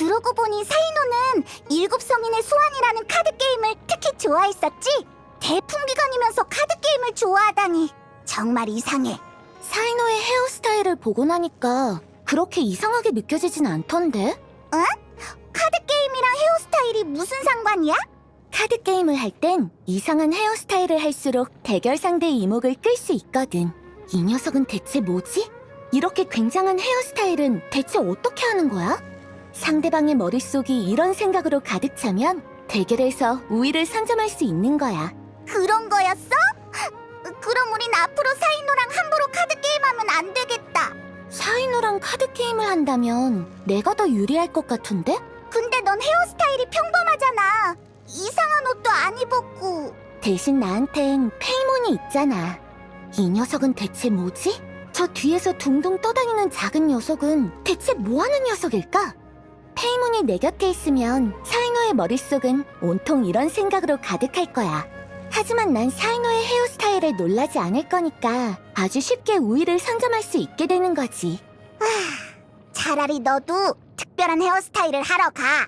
그러고 보니 사이노는 일곱 성인의 소환이라는 카드 게임을 특히 좋아했었지? 대풍기관이면서 카드 게임을 좋아하다니 정말 이상해. 사이노의 헤어스타일을 보고 나니까 그렇게 이상하게 느껴지진 않던데? 카드 게임이랑 헤어스타일이 무슨 상관이야? 카드 게임을 할 땐 이상한 헤어스타일을 할수록 대결 상대의 이목을 끌 수 있거든. 이 녀석은 대체 뭐지? 이렇게 굉장한 헤어스타일은 대체 어떻게 하는 거야? 상대방의 머릿속이 이런 생각으로 가득 차면 대결에서 우위를 선점할 수 있는 거야. 그런 거였어? 그럼 우린 앞으로 사이노랑 함부로 카드 게임하면 안 되겠다. 사이노랑 카드 게임을 한다면 내가 더 유리할 것 같은데? 근데 넌 헤어스타일이 평범하잖아. 이상한 옷도 안 입었고. 대신 나한텐 페이몬이 있잖아. 이 녀석은 대체 뭐지? 저 뒤에서 둥둥 떠다니는 작은 녀석은 대체 뭐하는 녀석일까? 페이몬이 내 곁에 있으면 사이노의 머릿속은 온통 이런 생각으로 가득할 거야. 하지만 난 사이노의 헤어스타일에 놀라지 않을 거니까 아주 쉽게 우위를 선점할 수 있게 되는 거지. 차라리 너도 특별한 헤어스타일을 하러 가.